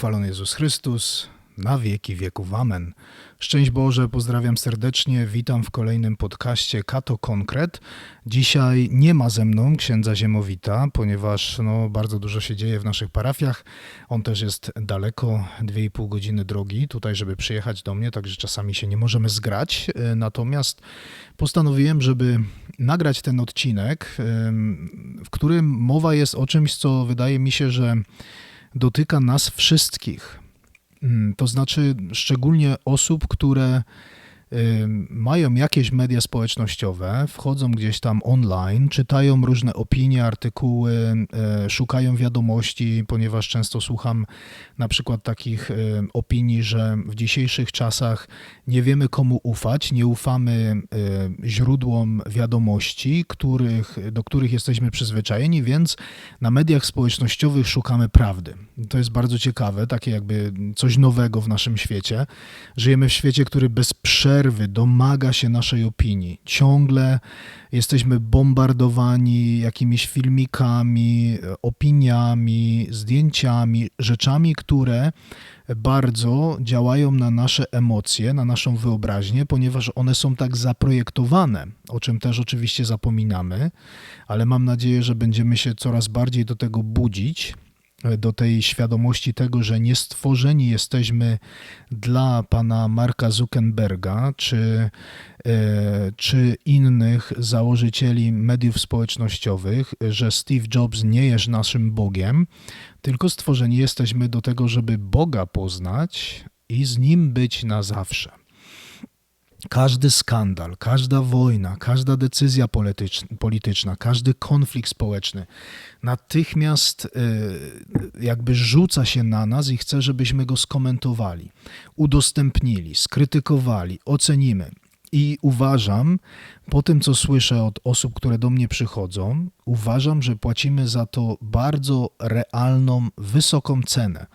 pochwalony Jezus Chrystus, na wieki wieków. Amen. Szczęść Boże, pozdrawiam serdecznie, witam w kolejnym podcaście Kato Konkret. Dzisiaj nie ma ze mną księdza Ziemowita, ponieważ no, bardzo dużo się dzieje w naszych parafiach. On też jest daleko, 2,5 godziny drogi tutaj, żeby przyjechać do mnie, także czasami się nie możemy zgrać. E, natomiast postanowiłem, żeby nagrać ten odcinek, w którym mowa jest o czymś, co wydaje mi się, że dotyka nas wszystkich. Mm, to znaczy, szczególnie osób, które mają jakieś media społecznościowe, wchodzą gdzieś tam online, czytają różne opinie, artykuły, e, szukają wiadomości, ponieważ często słucham na przykład takich opinii, że w dzisiejszych czasach nie wiemy komu ufać, nie ufamy źródłom wiadomości, których, do których jesteśmy przyzwyczajeni, więc na mediach społecznościowych szukamy prawdy. To jest bardzo ciekawe, takie jakby coś nowego w naszym świecie. Żyjemy w świecie, który bez przerwy domaga się naszej opinii. Ciągle jesteśmy bombardowani jakimiś filmikami, opiniami, zdjęciami, rzeczami, które bardzo działają na nasze emocje, na naszą wyobraźnię, ponieważ one są tak zaprojektowane, o czym też oczywiście zapominamy, ale mam nadzieję, że będziemy się coraz bardziej do tego budzić do tej świadomości tego, że nie stworzeni jesteśmy dla pana Marka Zuckerberga czy, e, czy innych założycieli mediów społecznościowych, że Steve Jobs nie jest naszym Bogiem, tylko stworzeni jesteśmy do tego, żeby Boga poznać i z nim być na zawsze. Każdy skandal, każda wojna, każda decyzja polityczna, każdy konflikt społeczny natychmiast y, jakby rzuca się na nas i chce, żebyśmy go skomentowali, udostępnili, skrytykowali, ocenimy. I uważam, po tym co słyszę od osób, które do mnie przychodzą, uważam, że płacimy za to bardzo realną, wysoką cenę.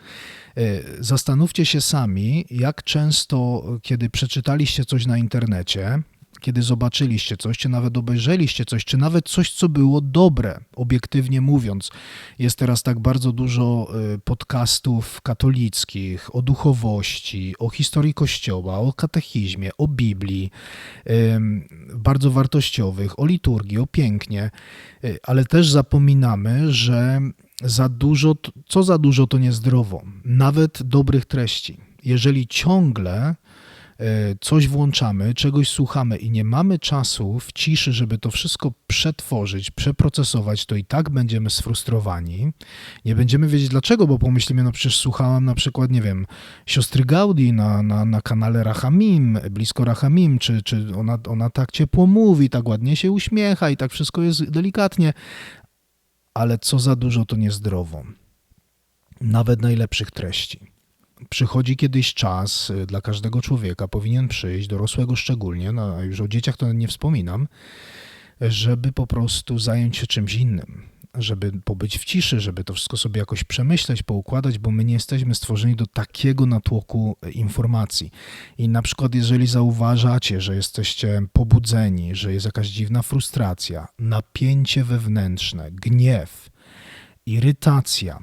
E, zastanówcie się sami, jak często, kiedy przeczytaliście coś na internecie, kiedy zobaczyliście coś, czy nawet obejrzeliście coś, czy nawet coś, co było dobre, obiektywnie mówiąc. Jest teraz tak bardzo dużo e, podcastów katolickich o duchowości, o historii Kościoła, o katechizmie, o Biblii, bardzo wartościowych, o liturgii, o pięknie, e, ale też zapominamy, że za dużo, co za dużo to niezdrowo, nawet dobrych treści. Jeżeli ciągle e, coś włączamy, czegoś słuchamy i nie mamy czasu w ciszy, żeby to wszystko przetworzyć, przeprocesować, to i tak będziemy sfrustrowani. Nie będziemy wiedzieć dlaczego, bo pomyślimy, no przecież słuchałam na przykład, nie wiem, siostry Gaudi na, na, na kanale Rahamim, blisko Rahamim, czy, czy ona, ona tak ciepło mówi, tak ładnie się uśmiecha i tak wszystko jest delikatnie, ale co za dużo to niezdrowo. Nawet najlepszych treści. Przychodzi kiedyś czas y, dla każdego człowieka, powinien przyjść, dorosłego szczególnie, no już o dzieciach to nie wspominam, żeby po prostu zająć się czymś innym, żeby pobyć w ciszy, żeby to wszystko sobie jakoś przemyśleć, poukładać, bo my nie jesteśmy stworzeni do takiego natłoku e, informacji. I na przykład, jeżeli zauważacie, że jesteście pobudzeni, że jest jakaś dziwna frustracja, napięcie wewnętrzne, gniew, irytacja,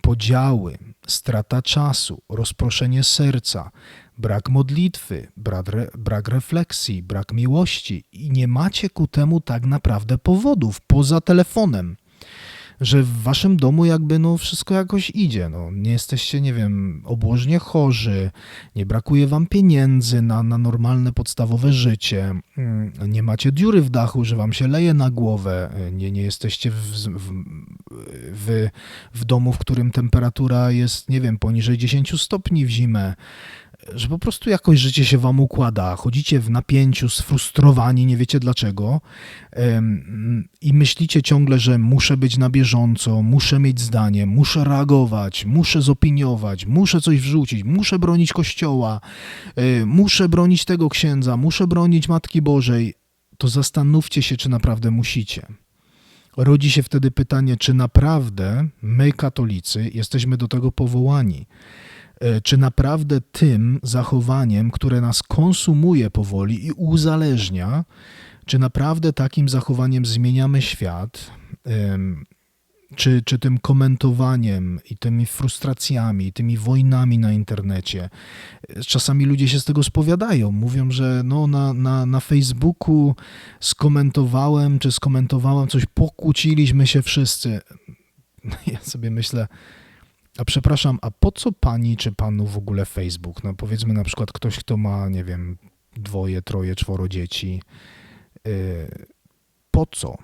podziały, strata czasu, rozproszenie serca, brak modlitwy, brak, re, brak refleksji, brak miłości i nie macie ku temu tak naprawdę powodów poza telefonem że w waszym domu jakby no wszystko jakoś idzie. No, nie jesteście, nie wiem, obłożnie chorzy, nie brakuje wam pieniędzy na, na normalne, podstawowe życie, mm, nie macie dziury w dachu, że wam się leje na głowę, nie, nie jesteście w, w, w, w domu, w którym temperatura jest, nie wiem, poniżej 10 stopni w zimę, że po prostu jakoś życie się wam układa, chodzicie w napięciu, sfrustrowani, nie wiecie dlaczego i myślicie ciągle, że muszę być na bieżąco, muszę mieć zdanie, muszę reagować, muszę zopiniować, muszę coś wrzucić, muszę bronić Kościoła, e, muszę bronić tego księdza, muszę bronić Matki Bożej, to zastanówcie się, czy naprawdę musicie. Rodzi się wtedy pytanie, czy naprawdę my, katolicy, jesteśmy do tego powołani. E, czy naprawdę tym zachowaniem, które nas konsumuje powoli i uzależnia, czy naprawdę takim zachowaniem zmieniamy świat, czy, czy tym komentowaniem i tymi frustracjami, tymi wojnami na internecie. Czasami ludzie się z tego spowiadają. Mówią, że no na, na, na Facebooku skomentowałem, czy skomentowałem coś, pokłóciliśmy się wszyscy. Ja sobie myślę, a przepraszam, a po co pani czy panu w ogóle Facebook? No powiedzmy na przykład ktoś, kto ma, nie wiem, dwoje, troje, czworo dzieci. Yy, po co?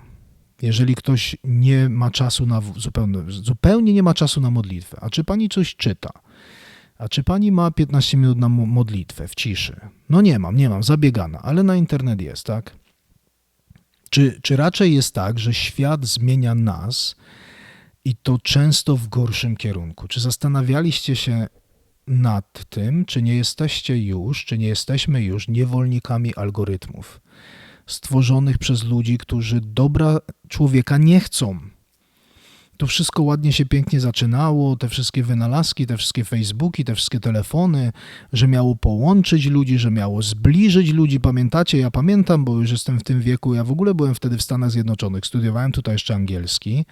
Jeżeli ktoś nie ma czasu na zupełnie, zupełnie nie ma czasu na modlitwę, a czy pani coś czyta? A czy pani ma 15 minut na modlitwę w ciszy? No nie mam, nie mam, zabiegana, ale na internet jest, tak? Czy, czy raczej jest tak, że świat zmienia nas i to często w gorszym kierunku? Czy zastanawialiście się nad tym, czy nie jesteście już, czy nie jesteśmy już niewolnikami algorytmów? stworzonych przez ludzi, którzy dobra człowieka nie chcą. To wszystko ładnie się pięknie zaczynało, te wszystkie wynalazki, te wszystkie Facebooki, te wszystkie telefony, że miało połączyć ludzi, że miało zbliżyć ludzi. Pamiętacie? Ja pamiętam, bo już jestem w tym wieku. Ja w ogóle byłem wtedy w Stanach Zjednoczonych, studiowałem tutaj jeszcze angielski,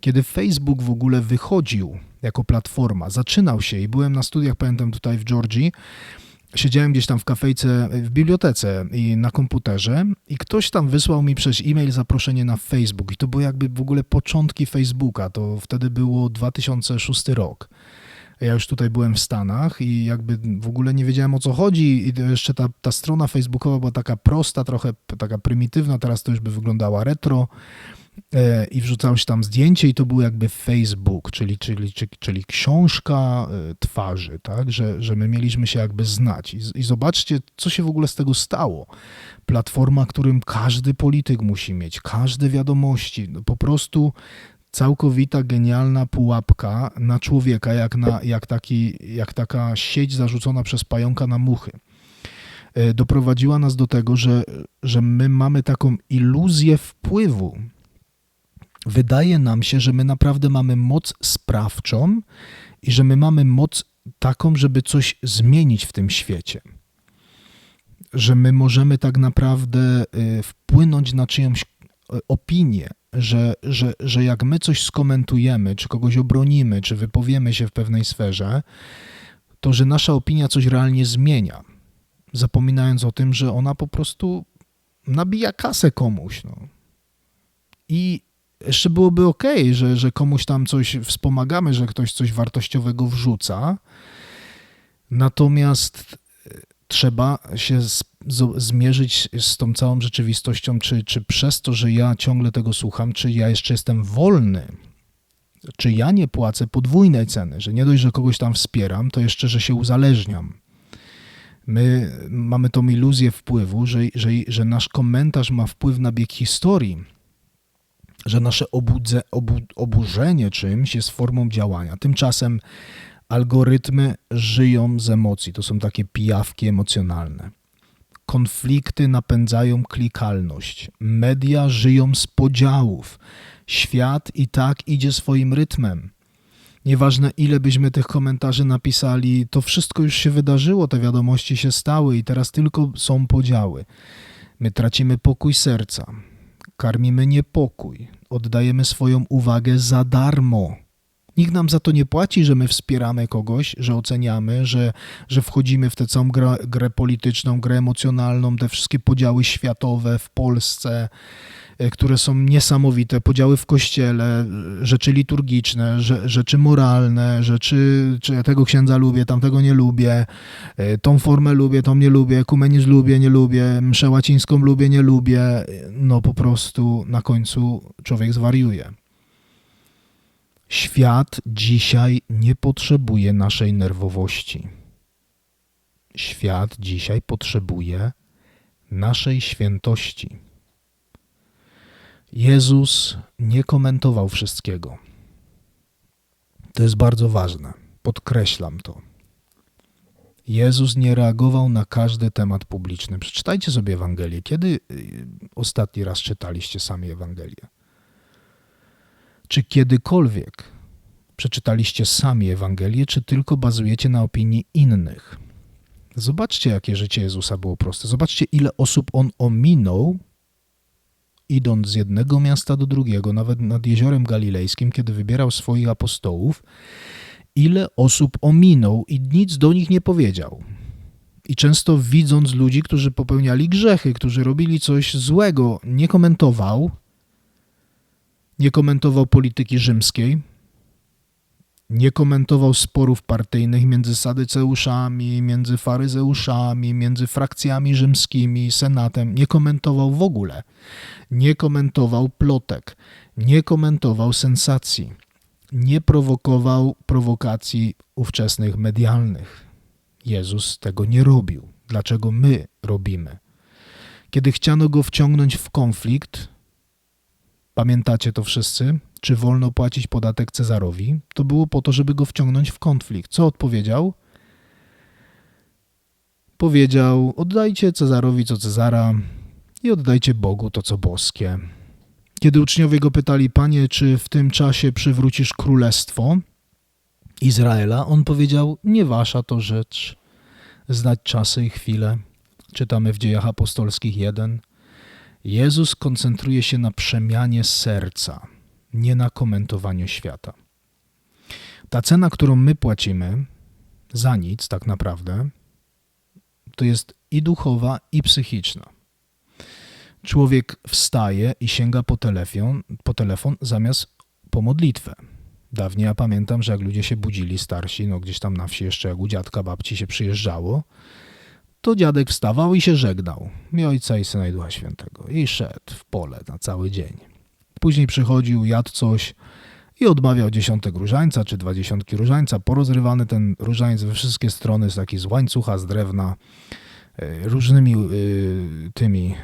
kiedy Facebook w ogóle wychodził jako platforma, zaczynał się i byłem na studiach, pamiętam tutaj w Georgii siedziałem gdzieś tam w kafejce, w bibliotece i na komputerze i ktoś tam wysłał mi przez e-mail zaproszenie na Facebook i to były jakby w ogóle początki Facebooka, to wtedy było 2006 rok. Ja już tutaj byłem w Stanach i jakby w ogóle nie wiedziałem o co chodzi i jeszcze ta, ta strona facebookowa była taka prosta, trochę taka prymitywna, teraz to już by wyglądała retro E, i wrzucało się tam zdjęcie i to był jakby Facebook, czyli, czyli, czyli, czyli książka e, twarzy, tak, że, że my mieliśmy się jakby znać. I, I zobaczcie, co się w ogóle z tego stało. Platforma, którym każdy polityk musi mieć, każde wiadomości, no po prostu całkowita, genialna pułapka na człowieka, jak, na, jak, taki, jak taka sieć zarzucona przez pająka na muchy e, doprowadziła nas do tego, że, że my mamy taką iluzję wpływu wydaje nam się, że my naprawdę mamy moc sprawczą i że my mamy moc taką, żeby coś zmienić w tym świecie. Że my możemy tak naprawdę y, wpłynąć na czyjąś y, opinię, że, że, że jak my coś skomentujemy, czy kogoś obronimy, czy wypowiemy się w pewnej sferze, to że nasza opinia coś realnie zmienia. Zapominając o tym, że ona po prostu nabija kasę komuś. No. I jeszcze byłoby ok, że, że komuś tam coś wspomagamy, że ktoś coś wartościowego wrzuca. Natomiast e, trzeba się zmierzyć z tą całą rzeczywistością, czy, czy przez to, że ja ciągle tego słucham, czy ja jeszcze jestem wolny, czy ja nie płacę podwójnej ceny, że nie dość, że kogoś tam wspieram, to jeszcze, że się uzależniam. My mamy tą iluzję wpływu, że, że, że nasz komentarz ma wpływ na bieg historii że nasze obudze, obu, oburzenie czymś jest formą działania. Tymczasem algorytmy żyją z emocji, to są takie pijawki emocjonalne. Konflikty napędzają klikalność, media żyją z podziałów. Świat i tak idzie swoim rytmem. Nieważne ile byśmy tych komentarzy napisali, to wszystko już się wydarzyło, te wiadomości się stały i teraz tylko są podziały. My tracimy pokój serca, karmimy niepokój, oddajemy swoją uwagę za darmo. Nikt nam za to nie płaci, że my wspieramy kogoś, że oceniamy, że, że wchodzimy w tę całą grę, grę polityczną, grę emocjonalną, te wszystkie podziały światowe w Polsce, które są niesamowite, podziały w kościele, rzeczy liturgiczne, rzeczy moralne, rzeczy, czy ja tego księdza lubię, tamtego nie lubię, e, tą formę lubię, tą nie lubię, ekumenizm lubię, nie lubię, mszę łacińską lubię, nie lubię, no po prostu na końcu człowiek zwariuje. Świat dzisiaj nie potrzebuje naszej nerwowości. Świat dzisiaj potrzebuje naszej świętości. Jezus nie komentował wszystkiego. To jest bardzo ważne. Podkreślam to. Jezus nie reagował na każdy temat publiczny. Przeczytajcie sobie Ewangelię. Kiedy y, ostatni raz czytaliście sami Ewangelię? Czy kiedykolwiek przeczytaliście sami Ewangelię, czy tylko bazujecie na opinii innych? Zobaczcie, jakie życie Jezusa było proste. Zobaczcie, ile osób on ominął, idąc z jednego miasta do drugiego, nawet nad jeziorem galilejskim, kiedy wybierał swoich apostołów, ile osób ominął i nic do nich nie powiedział. I często widząc ludzi, którzy popełniali grzechy, którzy robili coś złego, nie komentował, nie komentował polityki rzymskiej, nie komentował sporów partyjnych między sadyceuszami, między faryzeuszami, między frakcjami rzymskimi, senatem. Nie komentował w ogóle. Nie komentował plotek. Nie komentował sensacji. Nie prowokował prowokacji ówczesnych medialnych. Jezus tego nie robił. Dlaczego my robimy? Kiedy chciano go wciągnąć w konflikt, pamiętacie to wszyscy? czy wolno płacić podatek Cezarowi, to było po to, żeby go wciągnąć w konflikt. Co odpowiedział? Powiedział: Oddajcie Cezarowi co Cezara i oddajcie Bogu to co boskie. Kiedy uczniowie go pytali: Panie, czy w tym czasie przywrócisz królestwo Izraela? On powiedział: Nie wasza to rzecz znać czasy i chwile. Czytamy w Dziejach Apostolskich 1. Jezus koncentruje się na przemianie serca nie na komentowaniu świata. Ta cena, którą my płacimy za nic, tak naprawdę, to jest i duchowa, i psychiczna. Człowiek wstaje i sięga po telefon, po telefon zamiast po modlitwę. Dawniej ja pamiętam, że jak ludzie się budzili starsi, no gdzieś tam na wsi jeszcze jak u dziadka, babci się przyjeżdżało, to dziadek wstawał i się żegnał. I ojca i syna i ducha świętego. I szedł w pole na cały dzień. Później przychodził, jadł coś i odmawiał dziesiątek różańca czy dwa dziesiątki różańca. Porozrywany ten różaniec we wszystkie strony z taki z łańcucha, z drewna, e, różnymi e, tymi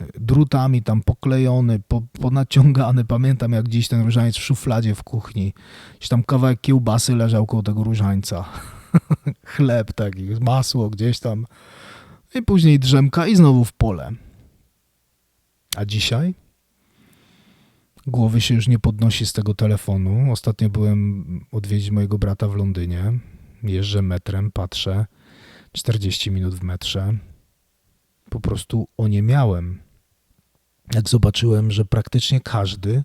e, drutami tam poklejony, po, ponaciągany. Pamiętam jak dziś ten różaniec w szufladzie w kuchni. Gdzieś tam kawałek kiełbasy leżał koło tego różańca. Chleb taki, masło gdzieś tam. I później drzemka i znowu w pole. A dzisiaj? Głowy się już nie podnosi z tego telefonu. Ostatnio byłem odwiedzić mojego brata w Londynie. Jeżdżę metrem, patrzę. 40 minut w metrze. Po prostu oniemiałem. Jak zobaczyłem, że praktycznie każdy,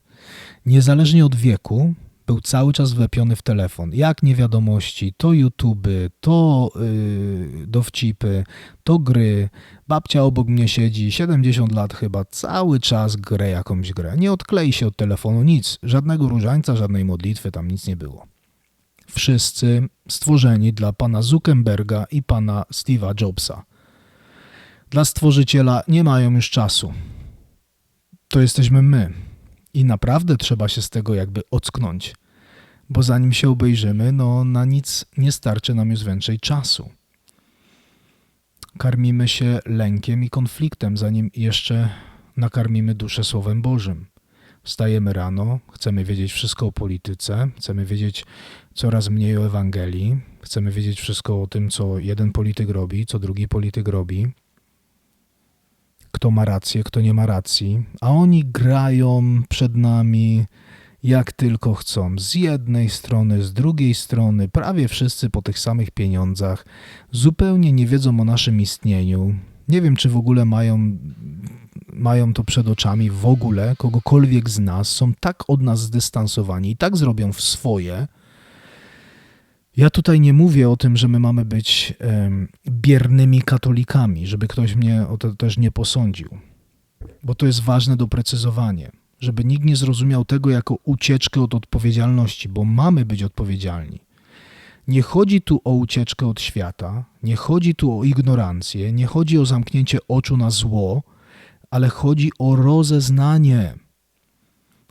niezależnie od wieku, był cały czas wlepiony w telefon. Jak niewiadomości, to YouTube, to yy, dowcipy, to gry. Babcia obok mnie siedzi, 70 lat chyba, cały czas grę jakąś grę. Nie odklei się od telefonu nic, żadnego różańca, żadnej modlitwy, tam nic nie było. Wszyscy stworzeni dla pana Zuckerberga i pana Steve'a Jobsa. Dla stworzyciela nie mają już czasu. To jesteśmy my. I naprawdę trzeba się z tego jakby ocknąć, bo zanim się obejrzymy, no na nic nie starczy nam już więcej czasu. Karmimy się lękiem i konfliktem, zanim jeszcze nakarmimy duszę Słowem Bożym. Wstajemy rano, chcemy wiedzieć wszystko o polityce, chcemy wiedzieć coraz mniej o Ewangelii, chcemy wiedzieć wszystko o tym, co jeden polityk robi, co drugi polityk robi, kto ma rację, kto nie ma racji, a oni grają przed nami jak tylko chcą. Z jednej strony, z drugiej strony, prawie wszyscy po tych samych pieniądzach, zupełnie nie wiedzą o naszym istnieniu. Nie wiem, czy w ogóle mają, mają to przed oczami, w ogóle kogokolwiek z nas, są tak od nas zdystansowani i tak zrobią w swoje, ja tutaj nie mówię o tym, że my mamy być biernymi katolikami, żeby ktoś mnie o to też nie posądził, bo to jest ważne doprecyzowanie, żeby nikt nie zrozumiał tego jako ucieczkę od odpowiedzialności, bo mamy być odpowiedzialni. Nie chodzi tu o ucieczkę od świata, nie chodzi tu o ignorancję, nie chodzi o zamknięcie oczu na zło, ale chodzi o rozeznanie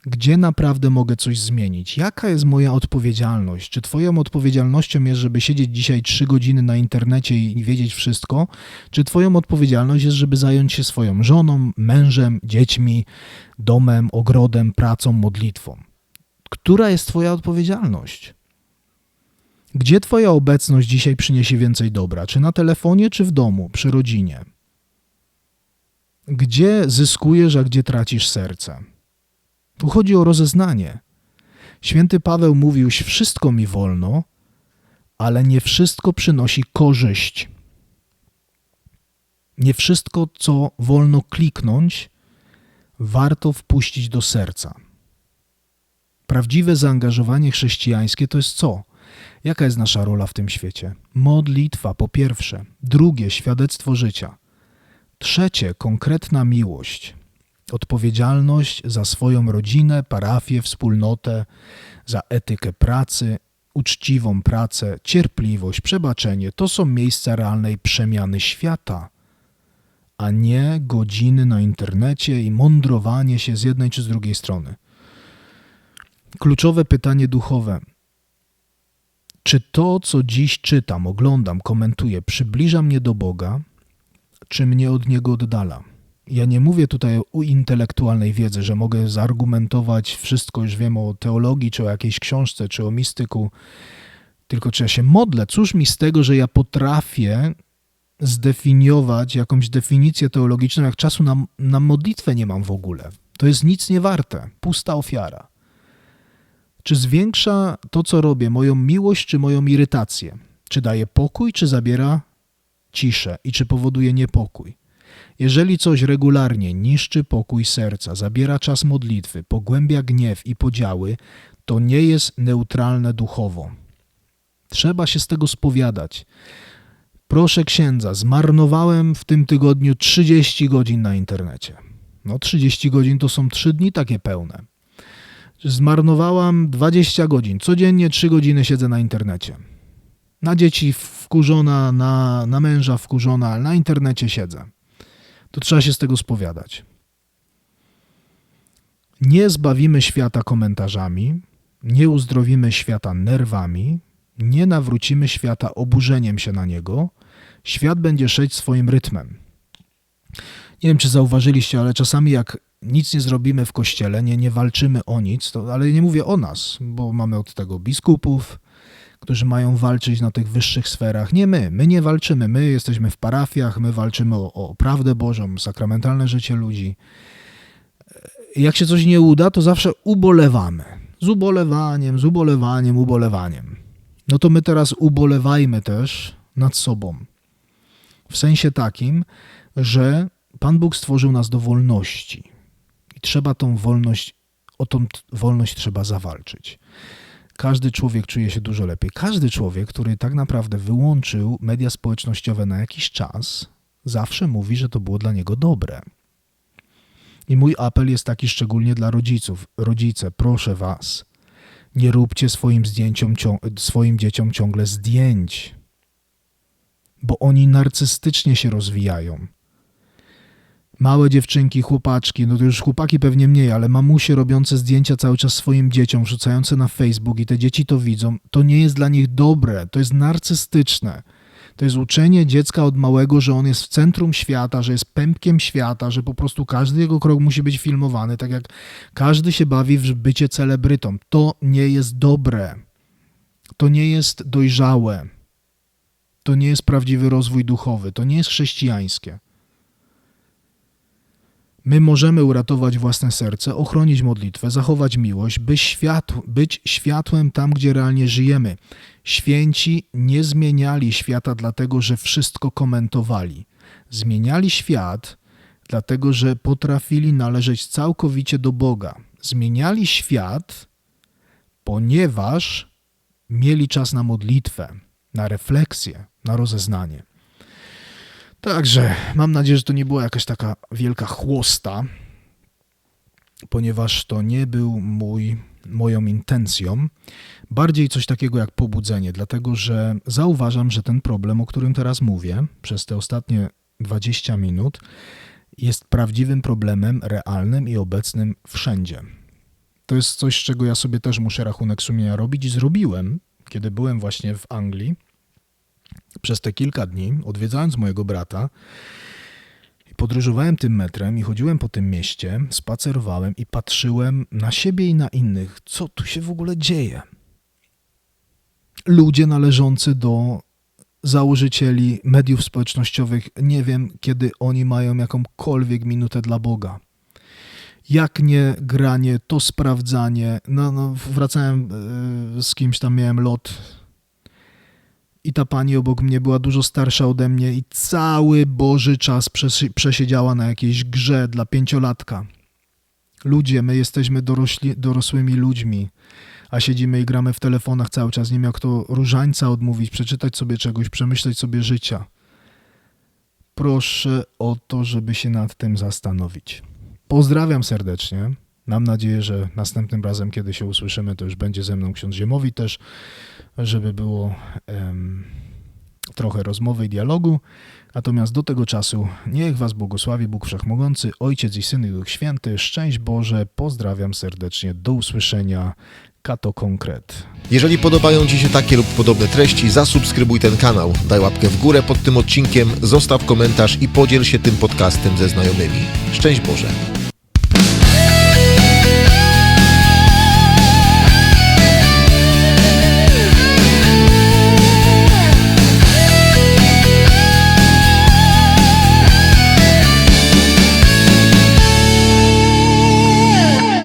gdzie naprawdę mogę coś zmienić? Jaka jest moja odpowiedzialność? Czy Twoją odpowiedzialnością jest, żeby siedzieć dzisiaj trzy godziny na internecie i wiedzieć wszystko? Czy Twoją odpowiedzialność jest, żeby zająć się swoją żoną, mężem, dziećmi, domem, ogrodem, pracą, modlitwą? Która jest Twoja odpowiedzialność? Gdzie Twoja obecność dzisiaj przyniesie więcej dobra? Czy na telefonie, czy w domu, przy rodzinie? Gdzie zyskujesz, a gdzie tracisz serce? Tu chodzi o rozeznanie. Święty Paweł mówił: Wszystko mi wolno, ale nie wszystko przynosi korzyść. Nie wszystko, co wolno kliknąć, warto wpuścić do serca. Prawdziwe zaangażowanie chrześcijańskie to jest co? Jaka jest nasza rola w tym świecie? Modlitwa po pierwsze, drugie świadectwo życia, trzecie konkretna miłość, odpowiedzialność za swoją rodzinę, parafię, wspólnotę, za etykę pracy, uczciwą pracę, cierpliwość, przebaczenie to są miejsca realnej przemiany świata, a nie godziny na internecie i mądrowanie się z jednej czy z drugiej strony. Kluczowe pytanie duchowe. Czy to, co dziś czytam, oglądam, komentuję, przybliża mnie do Boga, czy mnie od Niego oddala? Ja nie mówię tutaj o intelektualnej wiedzy, że mogę zargumentować wszystko, już wiem o teologii, czy o jakiejś książce, czy o mistyku, tylko czy ja się modlę. Cóż mi z tego, że ja potrafię zdefiniować jakąś definicję teologiczną, jak czasu na, na modlitwę nie mam w ogóle. To jest nic nie warte, pusta ofiara. Czy zwiększa to, co robię, moją miłość, czy moją irytację? Czy daje pokój, czy zabiera ciszę i czy powoduje niepokój? Jeżeli coś regularnie niszczy pokój serca, zabiera czas modlitwy, pogłębia gniew i podziały, to nie jest neutralne duchowo. Trzeba się z tego spowiadać. Proszę księdza, zmarnowałem w tym tygodniu 30 godzin na internecie. No 30 godzin to są 3 dni takie pełne. Zmarnowałam 20 godzin. Codziennie 3 godziny siedzę na internecie. Na dzieci wkurzona, na, na męża wkurzona, ale na internecie siedzę to trzeba się z tego spowiadać. Nie zbawimy świata komentarzami, nie uzdrowimy świata nerwami, nie nawrócimy świata oburzeniem się na niego. Świat będzie szedł swoim rytmem. Nie wiem, czy zauważyliście, ale czasami jak nic nie zrobimy w kościele, nie, nie walczymy o nic, to, ale nie mówię o nas, bo mamy od tego biskupów, którzy mają walczyć na tych wyższych sferach. Nie my, my nie walczymy, my jesteśmy w parafiach, my walczymy o, o prawdę Bożą, sakramentalne życie ludzi. Jak się coś nie uda, to zawsze ubolewamy. Z ubolewaniem, z ubolewaniem, ubolewaniem. No to my teraz ubolewajmy też nad sobą. W sensie takim, że Pan Bóg stworzył nas do wolności. I trzeba tą wolność, o tą wolność trzeba zawalczyć każdy człowiek czuje się dużo lepiej. Każdy człowiek, który tak naprawdę wyłączył media społecznościowe na jakiś czas, zawsze mówi, że to było dla niego dobre. I mój apel jest taki szczególnie dla rodziców. Rodzice, proszę was, nie róbcie swoim zdjęciom, swoim dzieciom ciągle zdjęć, bo oni narcystycznie się rozwijają małe dziewczynki, chłopaczki, no to już chłopaki pewnie mniej, ale mamusie robiące zdjęcia cały czas swoim dzieciom, wrzucające na Facebook i te dzieci to widzą, to nie jest dla nich dobre, to jest narcystyczne. To jest uczenie dziecka od małego, że on jest w centrum świata, że jest pępkiem świata, że po prostu każdy jego krok musi być filmowany, tak jak każdy się bawi w bycie celebrytą. To nie jest dobre. To nie jest dojrzałe. To nie jest prawdziwy rozwój duchowy. To nie jest chrześcijańskie. My możemy uratować własne serce, ochronić modlitwę, zachować miłość, by światł, być światłem tam, gdzie realnie żyjemy. Święci nie zmieniali świata dlatego, że wszystko komentowali. Zmieniali świat dlatego, że potrafili należeć całkowicie do Boga. Zmieniali świat, ponieważ mieli czas na modlitwę, na refleksję, na rozeznanie. Także mam nadzieję, że to nie była jakaś taka wielka chłosta, ponieważ to nie był mój, moją intencją. Bardziej coś takiego jak pobudzenie, dlatego że zauważam, że ten problem, o którym teraz mówię, przez te ostatnie 20 minut, jest prawdziwym problemem, realnym i obecnym wszędzie. To jest coś, czego ja sobie też muszę rachunek sumienia robić i zrobiłem, kiedy byłem właśnie w Anglii przez te kilka dni, odwiedzając mojego brata, podróżowałem tym metrem i chodziłem po tym mieście, spacerowałem i patrzyłem na siebie i na innych, co tu się w ogóle dzieje. Ludzie należący do założycieli mediów społecznościowych, nie wiem, kiedy oni mają jakąkolwiek minutę dla Boga. Jak nie granie, to sprawdzanie. No, no wracałem e, z kimś tam, miałem lot i ta pani obok mnie była dużo starsza ode mnie i cały Boży czas przesiedziała na jakiejś grze dla pięciolatka. Ludzie, my jesteśmy dorośli, dorosłymi ludźmi, a siedzimy i gramy w telefonach cały czas. Nie wiem, jak to różańca odmówić, przeczytać sobie czegoś, przemyśleć sobie życia. Proszę o to, żeby się nad tym zastanowić. Pozdrawiam serdecznie. Mam nadzieję, że następnym razem, kiedy się usłyszymy, to już będzie ze mną ksiądz Ziemowi też, żeby było trochę rozmowy i dialogu. Natomiast do tego czasu niech Was błogosławi Bóg Wszechmogący, Ojciec i Syn i Duch Święty. Szczęść Boże, pozdrawiam serdecznie, do usłyszenia. Kato Konkret. Jeżeli podobają Ci się takie lub podobne treści, zasubskrybuj ten kanał, daj łapkę w górę pod tym odcinkiem, zostaw komentarz i podziel się tym podcastem ze znajomymi. Szczęść Boże!